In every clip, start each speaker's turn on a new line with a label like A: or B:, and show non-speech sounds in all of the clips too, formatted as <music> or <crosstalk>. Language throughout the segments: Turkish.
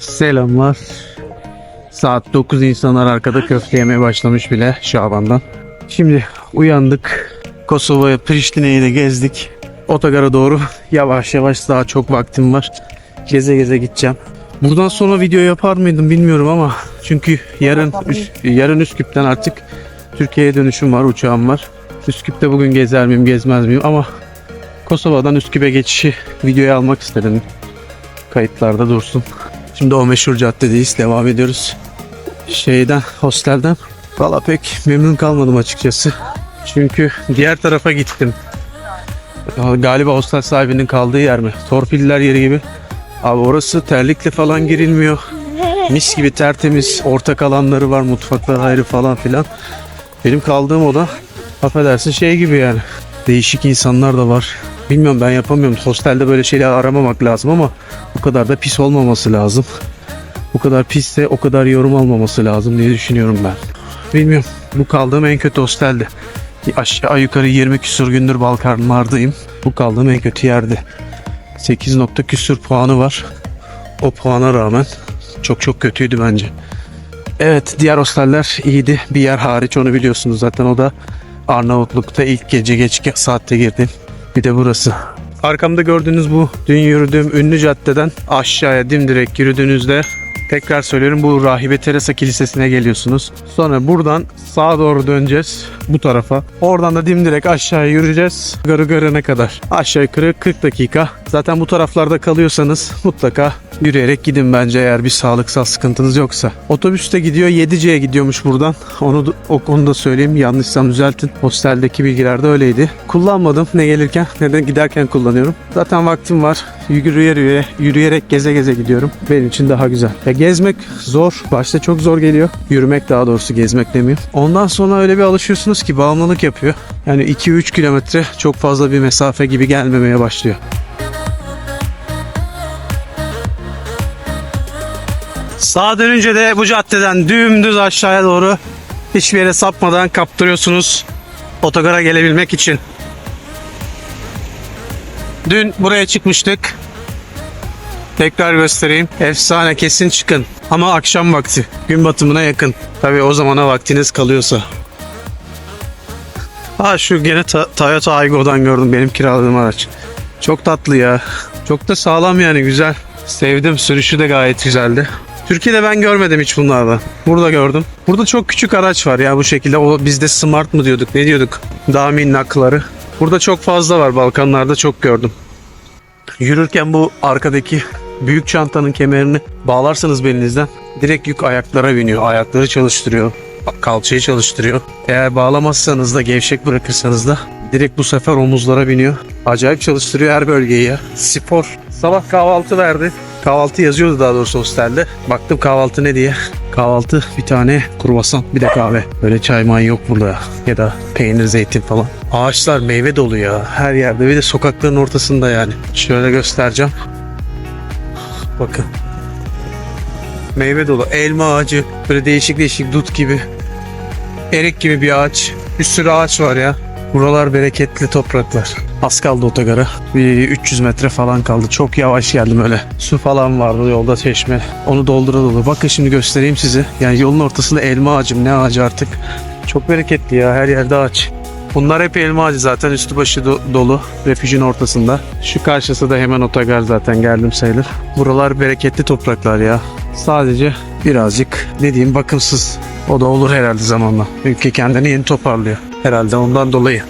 A: Selamlar. Saat 9 insanlar arkada köfte yemeye başlamış bile Şaban'dan. Şimdi uyandık. Kosova'ya, Priştine'yi de gezdik. Otogara doğru yavaş yavaş daha çok vaktim var. Geze geze gideceğim. Buradan sonra video yapar mıydım bilmiyorum ama çünkü yarın Üs- yarın Üsküp'ten artık Türkiye'ye dönüşüm var, uçağım var. Üsküp'te bugün gezer miyim, gezmez miyim ama Kosova'dan Üsküp'e geçişi videoya almak istedim. Kayıtlarda dursun. Şimdi o meşhur caddedeyiz. Devam ediyoruz. Şeyden, hostelden. Valla pek memnun kalmadım açıkçası. Çünkü diğer tarafa gittim. Galiba hostel sahibinin kaldığı yer mi? Torpiller yeri gibi. Abi orası terlikle falan girilmiyor. Mis gibi tertemiz. Ortak alanları var. Mutfaklar ayrı falan filan. Benim kaldığım oda affedersin şey gibi yani. Değişik insanlar da var. Bilmiyorum ben yapamıyorum. Hostelde böyle şeyler aramamak lazım ama bu kadar da pis olmaması lazım. Bu kadar pisse o kadar yorum almaması lazım diye düşünüyorum ben. Bilmiyorum. Bu kaldığım en kötü hosteldi. Aşağı yukarı 20 küsur gündür Balkanlardayım. Bu kaldığım en kötü yerde. 8 nokta küsur puanı var. O puana rağmen çok çok kötüydü bence. Evet diğer hosteller iyiydi. Bir yer hariç onu biliyorsunuz zaten o da Arnavutluk'ta ilk gece geç saatte girdim. Bir de burası. Arkamda gördüğünüz bu dün yürüdüğüm ünlü caddeden aşağıya dimdirek yürüdüğünüzde tekrar söylüyorum bu Rahibe Teresa Kilisesi'ne geliyorsunuz. Sonra buradan sağa doğru döneceğiz bu tarafa. Oradan da dimdirek aşağıya yürüyeceğiz. Garı görene kadar. Aşağı yukarı 40 dakika. Zaten bu taraflarda kalıyorsanız mutlaka yürüyerek gidin bence eğer bir sağlıksal sıkıntınız yoksa. Otobüste gidiyor 7C'ye gidiyormuş buradan. Onu o konuda söyleyeyim. Yanlışsam düzeltin. Hosteldeki bilgilerde öyleydi. Kullanmadım ne gelirken ne de giderken kullanıyorum. Zaten vaktim var. Yürüye yürüye, yürüyerek geze geze gidiyorum. Benim için daha güzel. Ya gezmek zor. Başta çok zor geliyor. Yürümek daha doğrusu gezmek demeyeyim. Ondan sonra öyle bir alışıyorsunuz ki bağımlılık yapıyor. Yani 2-3 kilometre çok fazla bir mesafe gibi gelmemeye başlıyor. Sağa dönünce de bu caddeden dümdüz aşağıya doğru hiçbir yere sapmadan kaptırıyorsunuz otogara gelebilmek için. Dün buraya çıkmıştık. Tekrar göstereyim. Efsane kesin çıkın. Ama akşam vakti. Gün batımına yakın. Tabii o zamana vaktiniz kalıyorsa. Ha şu gene Ta- Toyota Aygo'dan gördüm benim kiraladığım araç. Çok tatlı ya. Çok da sağlam yani güzel. Sevdim. Sürüşü de gayet güzeldi. Türkiye'de ben görmedim hiç bunlardan. Burada gördüm. Burada çok küçük araç var ya bu şekilde. O bizde smart mı diyorduk? Ne diyorduk? Daha minnakları. Burada çok fazla var. Balkanlarda çok gördüm. Yürürken bu arkadaki büyük çantanın kemerini bağlarsanız belinizden direkt yük ayaklara biniyor. Ayakları çalıştırıyor. Kalçayı çalıştırıyor. Eğer bağlamazsanız da gevşek bırakırsanız da direkt bu sefer omuzlara biniyor. Acayip çalıştırıyor her bölgeyi ya. Spor. Sabah kahvaltı verdi. Kahvaltı yazıyordu daha doğrusu hostelde. Baktım kahvaltı ne diye. Kahvaltı bir tane kruvasan bir de kahve. Böyle çay may yok burada. Ya da peynir zeytin falan. Ağaçlar meyve dolu ya. Her yerde bir de sokakların ortasında yani. Şöyle göstereceğim. Bakın. Meyve dolu. Elma ağacı. Böyle değişik değişik dut gibi. Erik gibi bir ağaç. Bir sürü ağaç var ya. Buralar bereketli topraklar. Az kaldı otogara. Bir 300 metre falan kaldı. Çok yavaş geldim öyle. Su falan vardı yolda çeşme. Onu doldura dolu. Bakın şimdi göstereyim size. Yani yolun ortasında elma ağacım ne ağacı artık. Çok bereketli ya her yerde ağaç. Bunlar hep elma ağacı zaten üstü başı do- dolu. Refüjün ortasında. Şu karşısı da hemen otogar zaten geldim sayılır. Buralar bereketli topraklar ya. Sadece birazcık ne diyeyim bakımsız. O da olur herhalde zamanla. Ülke kendini yeni toparlıyor. Herhalde ondan dolayı.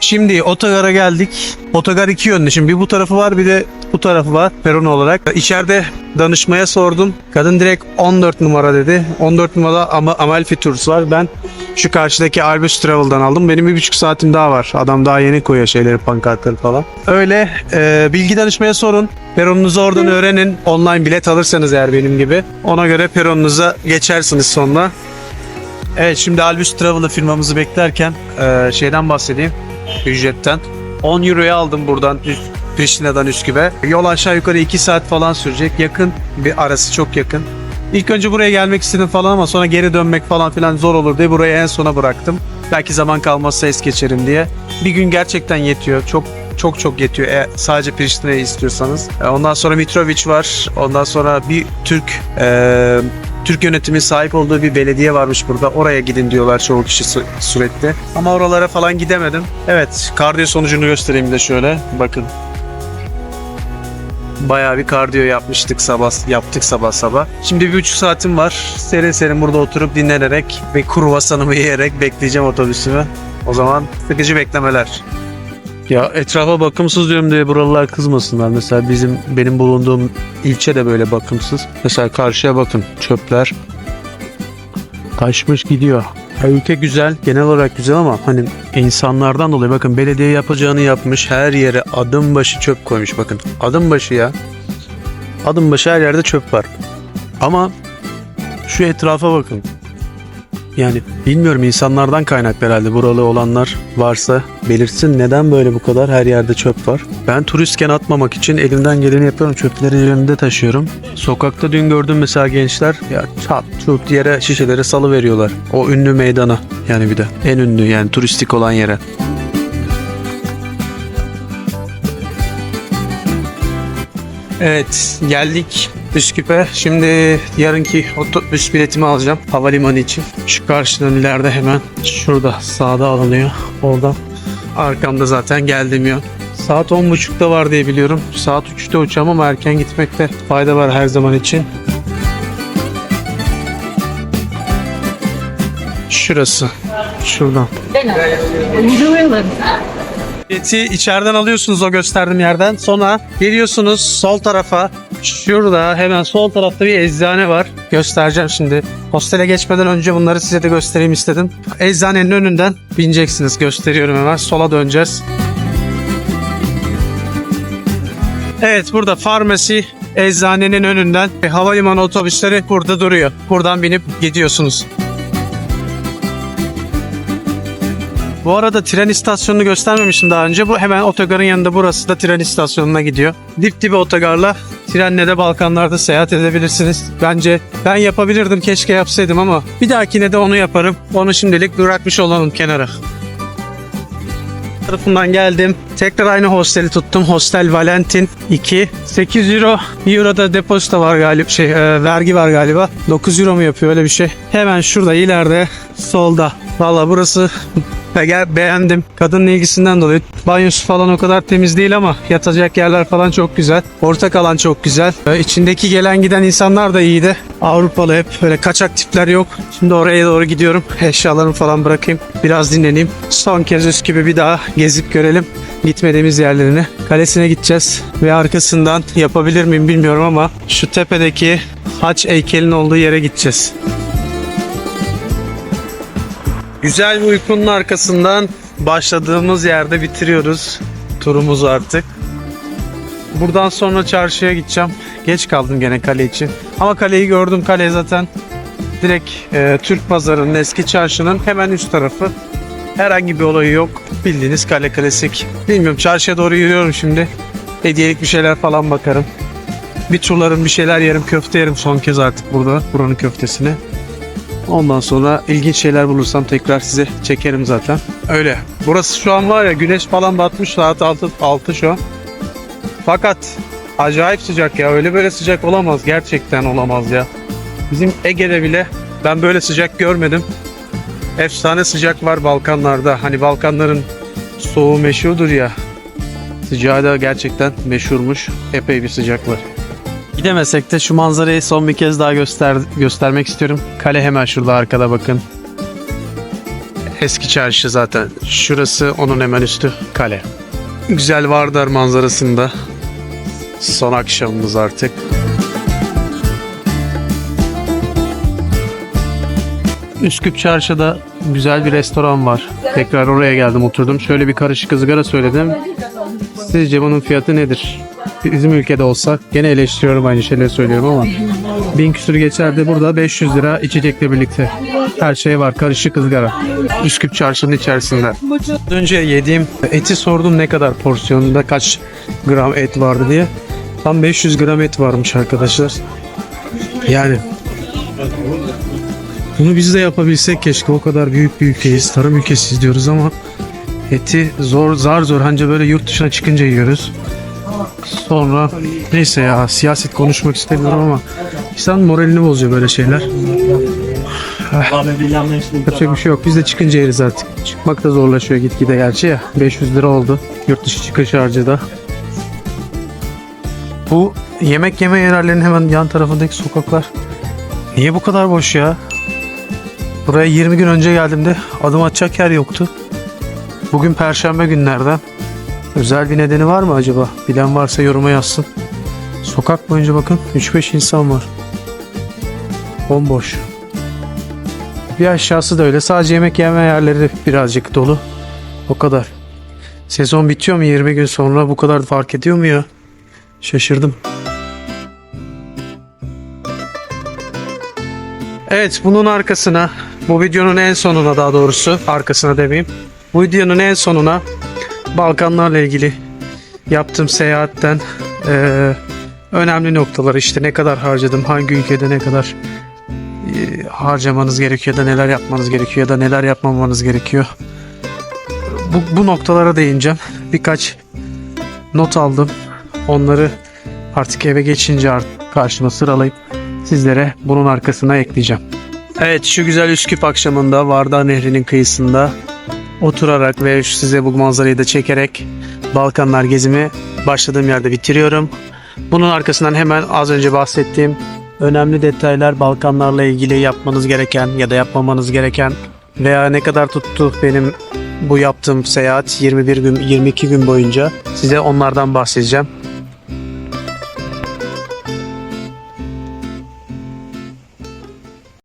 A: Şimdi otogara geldik. Otogar iki yönlü. Şimdi bir bu tarafı var bir de bu tarafı var peron olarak. İçeride danışmaya sordum. Kadın direkt 14 numara dedi. 14 numarada ama Amalfi Tours var. Ben şu karşıdaki Albus Travel'dan aldım. Benim bir buçuk saatim daha var. Adam daha yeni koyuyor şeyleri, pankartları falan. Öyle e, bilgi danışmaya sorun. Peronunuzu oradan öğrenin. Online bilet alırsanız eğer benim gibi. Ona göre peronunuza geçersiniz sonra. Evet şimdi Albus Travel'ı firmamızı beklerken e, şeyden bahsedeyim. Ücretten. 10 euroya aldım buradan Priştine'den Üsküp'e. Yol aşağı yukarı 2 saat falan sürecek. Yakın bir arası çok yakın. İlk önce buraya gelmek istedim falan ama sonra geri dönmek falan filan zor olur diye burayı en sona bıraktım. Belki zaman kalmazsa es geçerim diye. Bir gün gerçekten yetiyor. Çok çok çok yetiyor. E, sadece Priştine'yi istiyorsanız. E, ondan sonra Mitrovic var. Ondan sonra bir Türk e, Türk yönetimi sahip olduğu bir belediye varmış burada. Oraya gidin diyorlar çoğu kişi sü- sürekli. Ama oralara falan gidemedim. Evet, kardiyo sonucunu göstereyim de şöyle. Bakın. Bayağı bir kardiyo yapmıştık sabah, yaptık sabah sabah. Şimdi bir buçuk saatim var. Serin serin burada oturup dinlenerek ve kruvasanımı yiyerek bekleyeceğim otobüsümü. O zaman sıkıcı beklemeler. Ya etrafa bakımsız diyorum diye buralılar kızmasınlar. Mesela bizim benim bulunduğum ilçe de böyle bakımsız. Mesela karşıya bakın çöpler taşmış gidiyor. Ya ülke güzel, genel olarak güzel ama hani insanlardan dolayı bakın belediye yapacağını yapmış. Her yere adım başı çöp koymuş bakın. Adım başı ya. Adım başı her yerde çöp var. Ama şu etrafa bakın. Yani bilmiyorum insanlardan kaynaklı herhalde buralı olanlar varsa belirtsin neden böyle bu kadar her yerde çöp var. Ben turistken atmamak için elimden geleni yapıyorum. Çöpleri elimde taşıyorum. Sokakta dün gördüm mesela gençler ya çat çut yere şişeleri salı veriyorlar. O ünlü meydana yani bir de en ünlü yani turistik olan yere. Evet geldik Üsküp'e. Şimdi yarınki otobüs biletimi alacağım havalimanı için. Şu karşıdan ileride hemen şurada sağda alınıyor. Orada arkamda zaten geldim ya. Saat 10.30'da var diye biliyorum. Saat 3'te uçacağım ama erken gitmekte fayda var her zaman için. Şurası. Şuradan. Bileti içeriden alıyorsunuz o gösterdiğim yerden. Sonra geliyorsunuz sol tarafa. Şurada hemen sol tarafta bir eczane var. Göstereceğim şimdi. Hostele geçmeden önce bunları size de göstereyim istedim. Eczanenin önünden bineceksiniz. Gösteriyorum hemen. Sola döneceğiz. Evet burada farmasi eczanenin önünden havalimanı otobüsleri burada duruyor. Buradan binip gidiyorsunuz. Bu arada tren istasyonunu göstermemiştim daha önce. Bu hemen otogarın yanında burası da tren istasyonuna gidiyor. Dip dibe otogarla trenle de Balkanlarda seyahat edebilirsiniz. Bence ben yapabilirdim keşke yapsaydım ama bir dahakine de onu yaparım. Onu şimdilik bırakmış olalım kenara tarafından geldim. Tekrar aynı hosteli tuttum. Hostel Valentin 2. 8 euro. 1 euro da depozito var galiba. Şey, e, vergi var galiba. 9 euro mu yapıyor öyle bir şey. Hemen şurada ileride solda. Valla burası <laughs> beğendim. Kadının ilgisinden dolayı. Banyosu falan o kadar temiz değil ama yatacak yerler falan çok güzel. Ortak alan çok güzel. E, içindeki gelen giden insanlar da iyiydi. Avrupalı hep böyle kaçak tipler yok. Şimdi oraya doğru gidiyorum. Eşyalarımı falan bırakayım. Biraz dinleneyim. Son kez Üsküp'ü bir daha gezip görelim. Gitmediğimiz yerlerini. Kalesine gideceğiz. Ve arkasından yapabilir miyim bilmiyorum ama şu tepedeki haç heykelin olduğu yere gideceğiz. Güzel bir uykunun arkasından başladığımız yerde bitiriyoruz turumuzu artık. Buradan sonra çarşıya gideceğim. Geç kaldım gene kale için. Ama kaleyi gördüm. Kale zaten direkt e, Türk pazarının eski çarşının hemen üst tarafı. Herhangi bir olayı yok. Bildiğiniz kale klasik. Bilmiyorum çarşıya doğru yürüyorum şimdi. Hediyelik bir şeyler falan bakarım. Bir turlarım bir şeyler yerim köfte yerim son kez artık burada buranın köftesini. Ondan sonra ilginç şeyler bulursam tekrar size çekerim zaten. Öyle. Burası şu an var ya güneş falan batmış saat 6, 6 şu an. Fakat acayip sıcak ya. Öyle böyle sıcak olamaz. Gerçekten olamaz ya. Bizim Ege'de bile ben böyle sıcak görmedim. Efsane sıcak var Balkanlarda. Hani Balkanların soğuğu meşhurdur ya. Sıcağı da gerçekten meşhurmuş. Epey bir sıcak var. Gidemesek de şu manzarayı son bir kez daha göster göstermek istiyorum. Kale hemen şurada arkada bakın. Eski çarşı zaten. Şurası onun hemen üstü kale. Güzel Vardar manzarasında. Son akşamımız artık. Üsküp Çarşı'da güzel bir restoran var. Tekrar oraya geldim oturdum. Şöyle bir karışık ızgara söyledim. Sizce bunun fiyatı nedir? Bizim ülkede olsa gene eleştiriyorum aynı şeyleri söylüyorum ama bin küsür geçerdi burada 500 lira içecekle birlikte. Her şey var karışık ızgara. Üsküp Çarşı'nın içerisinde. Önce yediğim eti sordum ne kadar porsiyonunda kaç gram et vardı diye. Tam 500 gram et varmış arkadaşlar. Yani bunu biz de yapabilsek keşke o kadar büyük bir ülkeyiz. Tarım ülkesiyiz diyoruz ama Eti zor zar zor anca böyle yurt dışına çıkınca yiyoruz. Sonra neyse ya siyaset konuşmak istemiyorum ama insan moralini bozuyor böyle şeyler. Yapacak bir şey yok. Biz de çıkınca yeriz artık. Çıkmak da zorlaşıyor gitgide gerçi ya. 500 lira oldu. Yurt dışı çıkış harcı da. Bu yemek yeme yerlerinin hemen yan tarafındaki sokaklar niye bu kadar boş ya? Buraya 20 gün önce geldiğimde adım atacak yer yoktu. Bugün perşembe günlerden. Özel bir nedeni var mı acaba? Bilen varsa yoruma yazsın. Sokak boyunca bakın 3-5 insan var. Bomboş. Bir aşağısı da öyle. Sadece yemek yeme yerleri birazcık dolu. O kadar. Sezon bitiyor mu 20 gün sonra bu kadar fark ediyor mu ya? Şaşırdım. Evet bunun arkasına bu videonun en sonuna daha doğrusu arkasına demeyeyim. Bu videonun en sonuna Balkanlarla ilgili yaptığım seyahatten eee, önemli noktalar işte ne kadar harcadım, hangi ülkede ne kadar eee, harcamanız gerekiyor da neler yapmanız gerekiyor ya da neler yapmamanız gerekiyor. Bu, bu noktalara değineceğim. Birkaç not aldım. Onları artık eve geçince art- karşıma sıralayıp sizlere bunun arkasına ekleyeceğim. Evet şu güzel Üsküp akşamında Vardar Nehri'nin kıyısında oturarak ve size bu manzarayı da çekerek Balkanlar gezimi başladığım yerde bitiriyorum. Bunun arkasından hemen az önce bahsettiğim önemli detaylar Balkanlarla ilgili yapmanız gereken ya da yapmamanız gereken veya ne kadar tuttu benim bu yaptığım seyahat 21 gün 22 gün boyunca size onlardan bahsedeceğim.